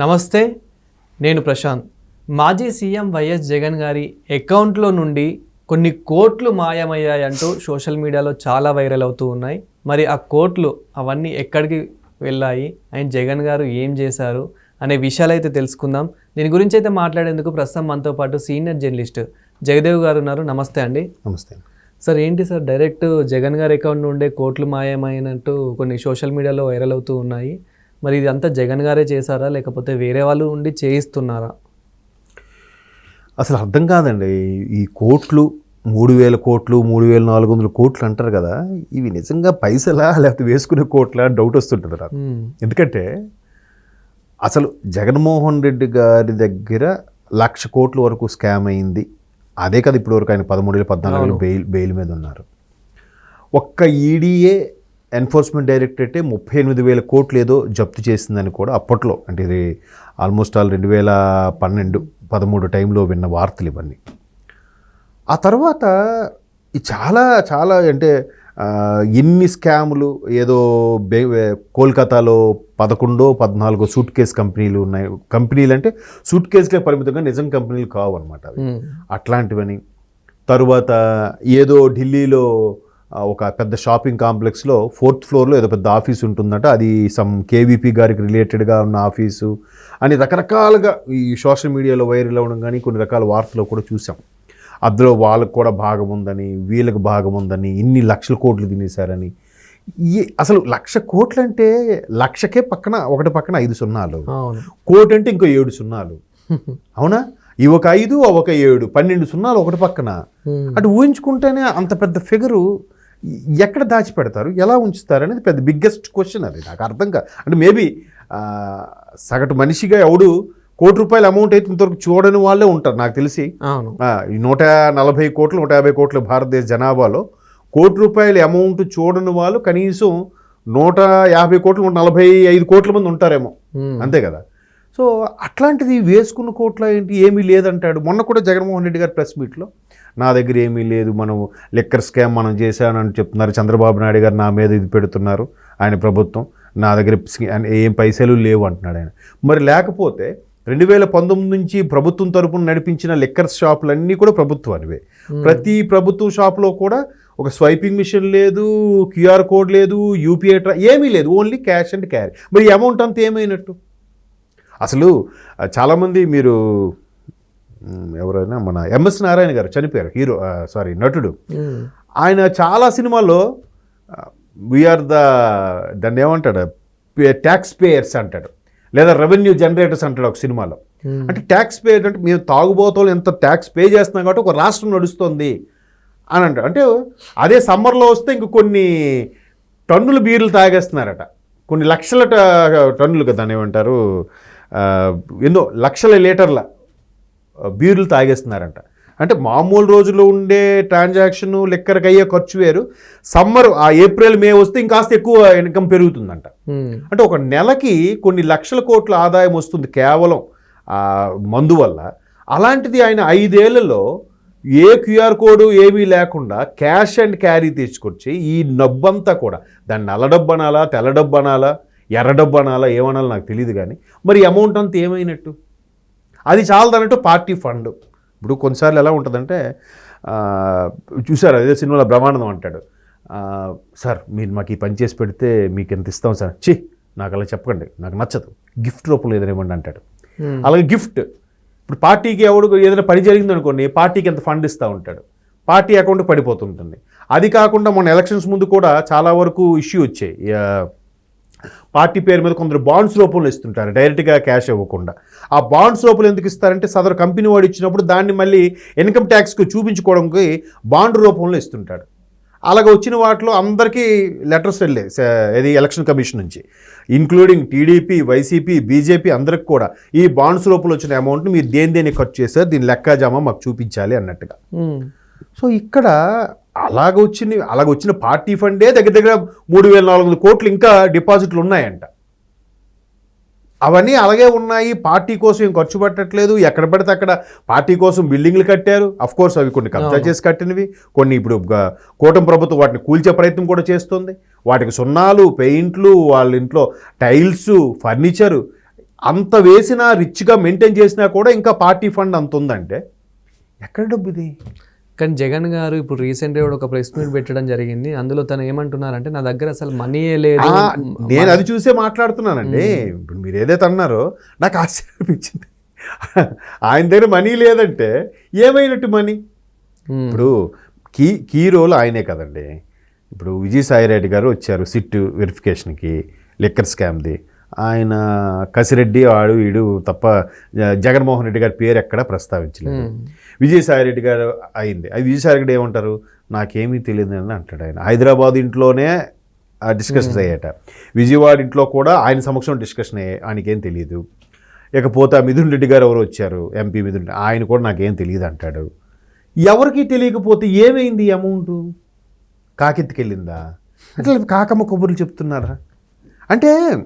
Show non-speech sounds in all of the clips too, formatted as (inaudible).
నమస్తే నేను ప్రశాంత్. మాజీ సీఎం వైఎస్ జగన్ గారి అకౌంట్లో నుండి కొన్ని కోట్లు మాయమయ్యాయంటూ సోషల్ మీడియాలో చాలా వైరల్ అవుతూ ఉన్నాయి. మరి ఆ కోట్లు అవన్నీ ఎక్కడికి వెళ్ళాయి? అండ్ జగన్ గారు ఏం చేశారు? అనే విషయాలు అయితే తెలుసుకుందాం. దీని గురించి అయితే మాట్లాడేందుకు ప్రస్తుతం మనతో పాటు సీనియర్ జర్నలిస్ట్ జగదేవ్ గారు ఉన్నారు. నమస్తే అండి. నమస్తే. సార్ ఏంటి సార్? డైరెక్ట్ జగన్ గారి అకౌంట్ నుండే కోట్లు మాయమైనట్టు కొన్ని సోషల్ మీడియాలో వైరల్ అవుతూ ఉన్నాయి. మరి ఇది అంతా జగన్ గారే చేశారా? లేకపోతే వేరే వాళ్ళు ఉండి చేయిస్తున్నారా? అసలు అర్థం కాదండి. ఈ కోట్లు మూడు వేల కోట్లు మూడు వేల నాలుగు వందల కోట్లు అంటారు కదా ఇవి నిజంగా పైసలా లేకపోతే వేసుకునే కోట్లా డౌట్ వస్తుంటుంది నాకు. ఎందుకంటే అసలు జగన్మోహన్ రెడ్డి గారి దగ్గర లక్ష కోట్ల వరకు స్కామ్ అయింది. అదే కదా ఇప్పటి వరకు ఆయన పదమూడు వేల పద్నాలుగు వేలు బెయిల్ బెయిల్ మీద ఉన్నారు. ఒక్క ఈడీఏ ఎన్ఫోర్స్మెంట్ డైరెక్టరేటే ముప్పై ఎనిమిది వేల కోట్లు ఏదో జప్తు చేసిందని కూడా అప్పట్లో అంటే ఇది ఆల్మోస్ట్ ఆల్ రెండు వేల పన్నెండు పదమూడు టైంలో విన్న వార్తలు ఇవన్నీ. ఆ తర్వాత ఈ చాలా చాలా అంటే ఎన్ని స్కాములు ఏదో బే కోల్కతాలో పదకొండో పద్నాలుగో సూట్ కేస్ కంపెనీలు ఉన్నాయి. కంపెనీలు అంటే సూట్ కేసులే పరిమితంగా నిజం కంపెనీలు కావు అనమాట అవి. అట్లాంటివని తరువాత ఏదో ఢిల్లీలో ఒక పెద్ద షాపింగ్ కాంప్లెక్స్లో ఫోర్త్ ఫ్లోర్లో ఏదో పెద్ద ఆఫీస్ ఉంటుందట. అది సమ్ కేవీపీ గారికి రిలేటెడ్గా ఉన్న ఆఫీసు. అని రకరకాలుగా ఈ సోషల్ మీడియాలో వైరల్ అవ్వడం కానీ కొన్ని రకాల వార్తలు కూడా చూసాం. అందులో వాళ్ళకు కూడా భాగం ఉందని వీళ్ళకి భాగం ఉందని ఇన్ని లక్షల కోట్లు తినేశారని. ఈ అసలు లక్ష కోట్లు అంటే లక్షకే పక్కన ఒకటి పక్కన ఐదు సున్నాలు. కోటి అంటే ఇంకో ఏడు సున్నాలు. అవునా? ఈ ఒక ఐదు ఒక ఏడు. పన్నెండు సున్నాలు ఒకటి పక్కన. అటు ఊహించుకుంటేనే అంత పెద్ద ఫిగరు. ఎక్కడ దాచిపెడతారు? ఎలా ఉంచుతారు అనేది పెద్ద బిగ్గెస్ట్ క్వశ్చన్ అది. నాకు అర్థం కాదు. అంటే మేబీ సగటు మనిషిగా ఎవడు కోటి రూపాయల అమౌంట్ అయితే ఇంతవరకు చూడని వాళ్ళే ఉంటారు. నాకు తెలిసి నూట నలభై కోట్లు నూట యాభై కోట్ల భారతదేశ జనాభాలో కోటి రూపాయల అమౌంట్ చూడని వాళ్ళు కనీసం నూట యాభై కోట్లు నూట నలభై ఐదు కోట్ల మంది ఉంటారేమో. అంతే కదా? సో అట్లాంటిది వేసుకున్న కోట్ల ఏంటి? ఏమీ లేదంటాడు. మొన్న కూడా జగన్మోహన్ రెడ్డి గారి ప్రెస్ మీట్లో నా దగ్గర ఏమీ లేదు మనం లిక్కర్ స్కామ్ మనం చేశానని చెప్తున్నారు. చంద్రబాబు నాయుడు గారు నా మీద ఇది పెడుతున్నారు ఆయన ప్రభుత్వం. నా దగ్గర ఏం పైసలు లేవు అంటున్నాడు ఆయన. మరి లేకపోతే రెండు వేల పంతొమ్మిది నుంచి ప్రభుత్వం తరపున నడిపించిన లిక్కర్ షాపులన్నీ కూడా ప్రభుత్వానివే ప్రతి ప్రభుత్వ షాప్లో కూడా ఒక స్వైపింగ్ మిషన్ లేదు క్యూఆర్ కోడ్ లేదు యూపీఐ ట్రా ఏమీ లేదు. Only cash and carry. మరి అమౌంట్ అంతా ఏమైనట్టు? అసలు చాలామంది మీరు ఎవరైనా మన ఎంఎస్ నారాయణ గారు చనిపోయారు హీరో సారీ నటుడు. ఆయన చాలా సినిమాల్లో వీఆర్ ద దాన్ని ఏమంటాడు ట్యాక్స్ పేయర్స్ అంటాడు లేదా రెవెన్యూ జనరేటర్స్ అంటాడు ఒక సినిమాలో. అంటే ట్యాక్స్ పే అంటే మేము తాగుబోతోళ్ళు ఎంత ట్యాక్స్ పే చేస్తున్నాం కాబట్టి ఒక రాష్ట్రం నడుస్తుంది అని అంటారు అంటే అదే సమ్మర్లో వస్తే ఇంక కొన్ని టన్నుల బీర్లు తాగేస్తున్నారట కొన్ని లక్షల ట- టన్నులు కదా ఏమంటారు ఎన్నో లక్షల లీటర్ల బీర్లు తాగేస్తున్నారంట. అంటే మామూలు రోజుల్లో ఉండే ట్రాన్సాక్షన్ లెక్కరికి అయ్యే ఖర్చు వేరు. సమ్మర్ ఆ ఏప్రిల్ మే వస్తే ఇంకాస్త ఎక్కువ ఇన్కమ్ పెరుగుతుందంట. అంటే ఒక నెలకి కొన్ని లక్షల కోట్ల ఆదాయం వస్తుంది కేవలం మందు వల్ల. అలాంటిది ఆయన ఐదేళ్ళలో ఏ క్యూఆర్ కోడ్ ఏమీ లేకుండా క్యాష్ అండ్ క్యారీ తీసుకొచ్చి ఈ నబ్బంతా కూడా దాన్ని నల్ల డబ్బు అనాలా తెల్ల డబ్బు అనాలా ఎర్ర డబ్బు అనాలా ఏమనాలో నాకు తెలియదు కానీ మరి అమౌంట్ అంతా ఏమైనట్టు? అది చాలదన్నట్టు పార్టీ ఫండ్. ఇప్పుడు కొన్నిసార్లు ఎలా ఉంటుందంటే చూసారు అదే సినిమాలో బ్రహ్మానందం అంటాడు. సార్ మీరు మాకు ఈ పని చేసి పెడితే మీకు ఎంత ఇస్తాం సార్? చి నాకు అలా చెప్పకండి నాకు నచ్చదు. గిఫ్ట్ రూపంలో ఏదైనా ఇవ్వండి అంటాడు. అలాగే గిఫ్ట్. ఇప్పుడు పార్టీకి ఎవడు ఏదైనా పని జరిగింది అనుకోండి పార్టీకి ఎంత ఫండ్ ఇస్తూ ఉంటాడు. పార్టీ అకౌంట్ పడిపోతుంటుంది. అది కాకుండా మొన్న ఎలక్షన్స్ ముందు కూడా చాలా వరకు ఇష్యూ వచ్చాయి. పార్టీ పేరు మీద కొందరు బాండ్స్ రూపంలో ఇస్తుంటారు. డైరెక్ట్గా క్యాష్ ఇవ్వకుండా. ఆ బాండ్స్ రూపంలో ఎందుకు ఇస్తారంటే సదరు కంపెనీ వాడు ఇచ్చినప్పుడు దాన్ని మళ్ళీ ఇన్కమ్ ట్యాక్స్కి చూపించుకోవడానికి బాండ్ రూపంలో ఇస్తుంటాడు. అలాగ వచ్చిన వాటిలో అందరికీ లెటర్స్ వెళ్ళాయి. ఇది ఎలక్షన్ కమిషన్ నుంచి. ఇంక్లూడింగ్ టీడీపీ వైసీపీ బీజేపీ అందరికి కూడా ఈ బాండ్స్ రూపంలో వచ్చిన అమౌంట్ని మీరు దేని దేని ఖర్చు చేశారు దీని లెక్కాజామా మాకు చూపించాలి అన్నట్టుగా. సో ఇక్కడ అలాగ వచ్చిన అలాగ వచ్చిన పార్టీ ఫండే దగ్గర దగ్గర మూడు వేల నాలుగు వందల కోట్లు ఇంకా డిపాజిట్లు ఉన్నాయంట. అవన్నీ అలాగే ఉన్నాయి. పార్టీ కోసం ఏం ఖర్చు పెట్టట్లేదు. ఎక్కడ పడితే అక్కడ పార్టీ కోసం బిల్డింగ్లు కట్టారు. అఫ్ కోర్స్ అవి కొన్ని కబ్జా. చేసి కట్టినవి. కొన్ని ఇప్పుడు కూటమి ప్రభుత్వం వాటిని కూల్చే ప్రయత్నం కూడా చేస్తుంది. వాటికి సున్నాలు పెయింట్లు వాళ్ళ ఇంట్లో టైల్స్ ఫర్నిచరు అంత వేసినా రిచ్గా మెయింటైన్ చేసినా కూడా ఇంకా పార్టీ ఫండ్ అంత ఉందంటే ఎక్కడ డబ్బు ఇది? కానీ జగన్ గారు ఇప్పుడు రీసెంట్గా ఒక ప్రెస్ మీట్ పెట్టడం జరిగింది. అందులో తను ఏమంటున్నారంటే నా దగ్గర అసలు మనీయే లేదు. నేను అది చూసే మాట్లాడుతున్నానండి. ఇప్పుడు మీరు ఏదైతే అన్నారో నాకు ఆశ్చర్యం అనిపించింది ఆయన దగ్గర మనీ లేదంటే ఏమైనట్టు మనీ ఇప్పుడు కీ కీ రోల్ ఆయనే కదండి. ఇప్పుడు విజయసాయి రెడ్డి గారు వచ్చారు సిట్ వెరిఫికేషన్కి లిక్కర్ స్కామ్ది ఆయన కసిరెడ్డి వాడు వీడు తప్ప జగన్మోహన్ రెడ్డి గారి పేరు ఎక్కడా ప్రస్తావించలేదు. విజయసాయి రెడ్డి గారు అయింది. అది విజయసాయి రెడ్డి ఏమంటారు? నాకేమీ తెలియదు అని అంటాడు ఆయన. హైదరాబాద్ ఇంట్లోనే డిస్కషన్స్ అయ్యాట. విజయవాడ ఇంట్లో కూడా ఆయన సమక్షంలో డిస్కషన్ అయ్యాయి ఆయనకేం తెలియదు ఇకపోతే ఆ మిథున్ రెడ్డి గారు ఎవరు వచ్చారు? ఎంపీ మిథున్ రెడ్డి, ఆయన కూడా నాకేం తెలియదు అంటాడు. ఎవరికి తెలియకపోతే ఏమైంది అమౌంట్? కాకెత్తికెళ్ళిందా? అట్లా కాకమ్మ కబుర్లు చెప్తున్నారా? అంటే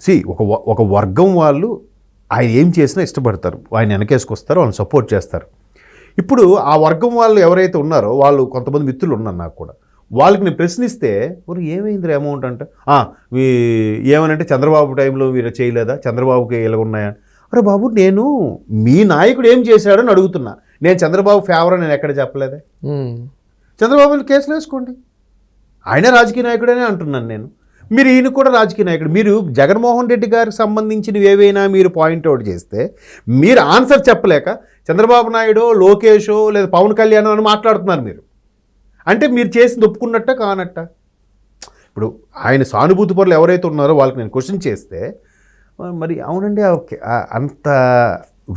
సి ఒక ఒక వర్గం వాళ్ళు ఆయన ఏం చేసినా ఇష్టపడతారు. ఆయన వెనకేసుకొస్తారు వాళ్ళని సపోర్ట్ చేస్తారు. ఇప్పుడు ఆ వర్గం వాళ్ళు ఎవరైతే ఉన్నారో వాళ్ళు కొంతమంది మిత్రులు ఉన్నారు నాకు కూడా. వాళ్ళకి నేను ప్రశ్నిస్తే మరి ఏమైంది అమౌంట్? అంటే "ఆ, మీ ఏమనంటే చంద్రబాబు టైంలో మీరు చేయలేదా? చంద్రబాబుకి ఇలా ఉన్నాయా? అరే బాబు నేను మీ నాయకుడు ఏం చేశాడని అడుగుతున్నా. నేను చంద్రబాబు ఫేవర్ అని నేను ఎక్కడ చెప్పలేదే? చంద్రబాబు కేసులు వేసుకోండి. ఆయన రాజకీయ నాయకుడనే అంటున్నాను నేను. మీరు ఈయన కూడా రాజకీయ నాయకుడు. మీరు జగన్మోహన్ రెడ్డి గారికి సంబంధించినవి ఏవైనా మీరు పాయింట్అవుట్ చేస్తే మీరు ఆన్సర్ చెప్పలేక చంద్రబాబు నాయుడు లోకేషో లేదా పవన్ కళ్యాణ్ అని మాట్లాడుతున్నారు మీరు. అంటే మీరు చేసింది ఒప్పుకున్నట్ట కానట్ట? ఇప్పుడు ఆయన సానుభూతి పరులు ఎవరైతే ఉన్నారో వాళ్ళకి నేను క్వశ్చన్ చేస్తే మరి అవునండి ఓకే, అంత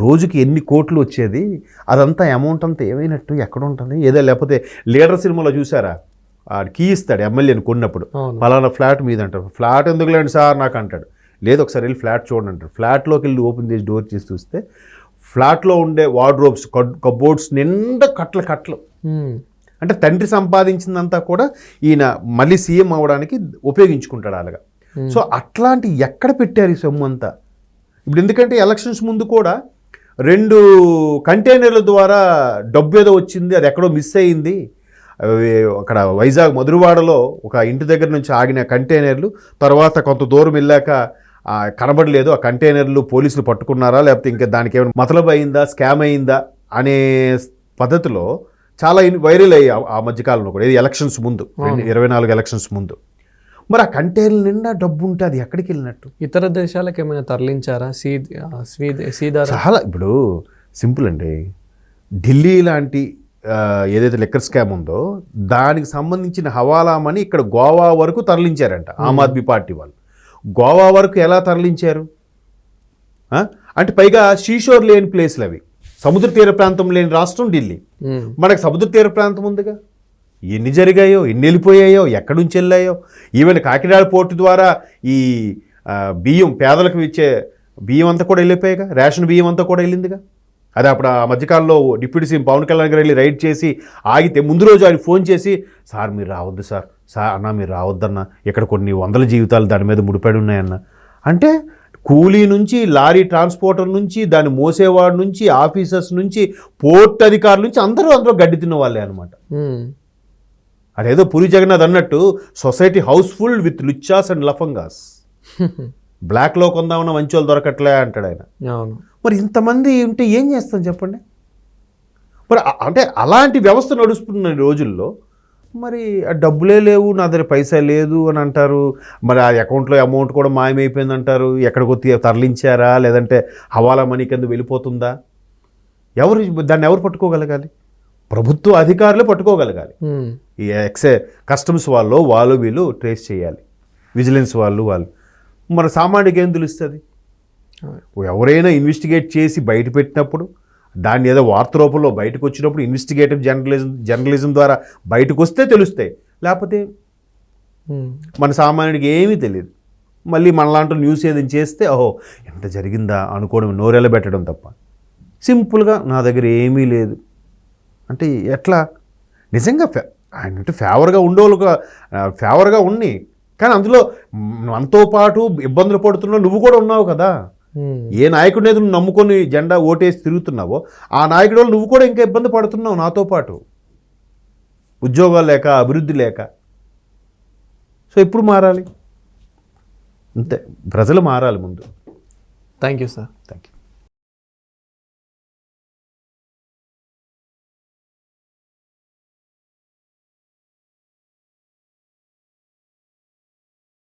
రోజుకి ఎన్ని కోట్లు వచ్చేది? అదంతా అమౌంట్ అంతా ఏమైనట్టు? ఎక్కడ ఉంటుంది? ఏదో లేకపోతే లీడర్ సినిమాలో చూసారా? కీ ఇస్తాడు ఎమ్మెల్యేని కొన్నప్పుడు. ఫలానా ఫ్లాట్ మీద అంటారు ఫ్లాట్ ఎందుకు లేండి సార్ నాకు అంటాడు లేదు ఒకసారి వెళ్ళి ఫ్లాట్ చూడండి అంటాడు. ఫ్లాట్లోకి వెళ్ళి ఓపెన్ చేసి డోర్ చేసి చూస్తే ఫ్లాట్లో ఉండే వార్డ్రోబ్స్ కబోర్డ్స్ నిండా కట్ల కట్టలు. ఉమ్, అంటే తండ్రి సంపాదించిందంతా కూడా ఈయన మళ్ళీ సీఎం అవ్వడానికి ఉపయోగించుకుంటాడు అలాగా. సో అట్లాంటి ఎక్కడ పెట్టారు ఈ సొమ్ము అంతా? ఇప్పుడు ఎందుకంటే ఎలక్షన్స్ ముందు కూడా రెండు కంటైనర్ల ద్వారా డబ్బు ఏదో వచ్చింది అది ఎక్కడో మిస్ అయింది. అవి అక్కడ వైజాగ్ మధురవాడలో ఒక ఇంటి దగ్గర నుంచి ఆగిన కంటైనర్లు తర్వాత కొంత దూరం వెళ్ళాక కనబడలేదు. ఆ కంటైనర్లు పోలీసులు పట్టుకున్నారా? లేకపోతే ఇంకా దానికి ఏమైనా మతలబ్ అయిందా? స్కామ్ అయిందా? అనే పద్ధతిలో చాలా వైరల్ అయ్యాయి ఆ- మధ్యకాలంలో కూడా. ఇది ఎలక్షన్స్ ముందు ఇరవై నాలుగు ఎలక్షన్స్ ముందు. మరి ఆ కంటైనర్ నిండా డబ్బు ఉంటే అది ఎక్కడికి వెళ్ళినట్టు? ఇతర దేశాలకు ఏమైనా తరలించారా? సీ ఆ, స్వీ- సీదారా? చాలా ఇప్పుడు సింపుల్ అండి. ఢిల్లీ లాంటి ఏదైతే లెక్కర్ స్కామ్ ఉందో దానికి సంబంధించిన హవాలా మనీ ఇక్కడ గోవా వరకు తరలించారంట ఆమ్ ఆద్మీ పార్టీ వాళ్ళు. గోవా వరకు ఎలా తరలించారు? అంటే పైగా షీషోర్ లేని ప్లేస్లు అవి. సముద్ర తీర ప్రాంతం లేని రాష్ట్రం ఢిల్లీ. మనకు సముద్ర తీర ప్రాంతం ఉందిగా. ఎన్ని జరిగాయో ఎన్ని వెళ్ళిపోయాయో ఎక్కడి నుంచి వెళ్ళాయో. ఈవెన్ కాకినాడ పోర్టు ద్వారా ఈ బియ్యం పేదలకు ఇచ్చే బియ్యం అంతా కూడా వెళ్ళిపోయాగా రేషన్ బియ్యం అంతా కూడా వెళ్ళిందిగా. అది అప్పుడు ఆ మధ్యకాలంలో డిప్యూటీ సీఎం పవన్ కళ్యాణ్ గారు వెళ్ళి రైడ్ చేసి ఆగితే ముందు రోజు ఆయన ఫోన్ చేసి సార్ మీరు రావద్దు సార్. సార్ అన్న మీరు రావద్దన్న. ఇక్కడ కొన్ని వందల జీవితాలు దాని మీద ముడిపడి ఉన్నాయన్న. అంటే కూలీ నుంచి లారీ ట్రాన్స్పోర్టర్ నుంచి దాన్ని మోసేవాడు నుంచి ఆఫీసర్స్ నుంచి పోర్ట్ అధికారుల నుంచి అందరూ అందులో గడ్డి తిన్న వాళ్ళే అనమాట అదేదో పూరి జగన్నాథ్ అన్నట్టు సొసైటీ హౌస్ఫుల్ విత్ లుచ్చాస్ అండ్ లఫంగాస్. (laughs) బ్లాక్లో కొందామన్న మంచి వాళ్ళు దొరకట్లే అంటాడు ఆయన. అవును. మరి ఇంతమంది ఉంటే ఏం చేస్తాం చెప్పండి? మరి అంటే అలాంటి వ్యవస్థ నడుస్తున్న రోజుల్లో మరి ఆ డబ్బులే లేవు నా దగ్గర పైసా లేదు అని అంటారు. మరి ఆ అకౌంట్లో అమౌంట్ కూడా మాయమైపోయింది అంటారు. ఎక్కడికో తరలించారా? లేదంటే హవాలా మనీ కింద వెళ్ళిపోతుందా? ఎవరు దాన్ని ఎవరు పట్టుకోగలగాలి? ప్రభుత్వ అధికారులు పట్టుకోగలగాలి. ఈ ఎక్సే కస్టమ్స్ వాళ్ళు వాళ్ళు వీళ్ళు ట్రేస్ చేయాలి. విజిలెన్స్ వాళ్ళు వాళ్ళు. మన సామాన్యుడికి ఏం తెలుస్తుంది ఎవరైనా ఇన్వెస్టిగేట్ చేసి బయట పెట్టినప్పుడు దాన్ని ఏదో వార్త రూపంలో బయటకు వచ్చినప్పుడు ఇన్వెస్టిగేటివ్ జర్నలిజం జర్నలిజం ద్వారా బయటకు వస్తే తెలుస్తాయి. లేకపోతే మన సామాన్యుడికి ఏమీ తెలియదు. మళ్ళీ మనలాంటి న్యూస్ ఏదైనా చేస్తే ఓహో ఎంత జరిగిందా అనుకోవడం నోరెళ్ళ పెట్టడం తప్ప. సింపుల్గా నా దగ్గర ఏమీ లేదు. అంటే ఎట్లా? నిజంగా ఫే ఆయన అంటే ఫేవర్గా ఉండేవాళ్ళు ఫేవర్గా ఉన్ని కానీ అందులో మనతో పాటు ఇబ్బందులు పడుతున్నావు నువ్వు కూడా ఉన్నావు కదా. ఉమ్, ఏ నాయకుడిని నువ్వు నమ్ముకొని జెండా ఓటేసి తిరుగుతున్నావో ఆ నాయకుడి వల్ల నువ్వు కూడా ఇంకా ఇబ్బంది పడుతున్నావు నాతో పాటు. ఉద్యోగాలు లేక అభివృద్ధి లేక. సో ఎప్పుడు మారాలి. అంతే. ప్రజలు మారాలి ముందు. Thank you sir thank you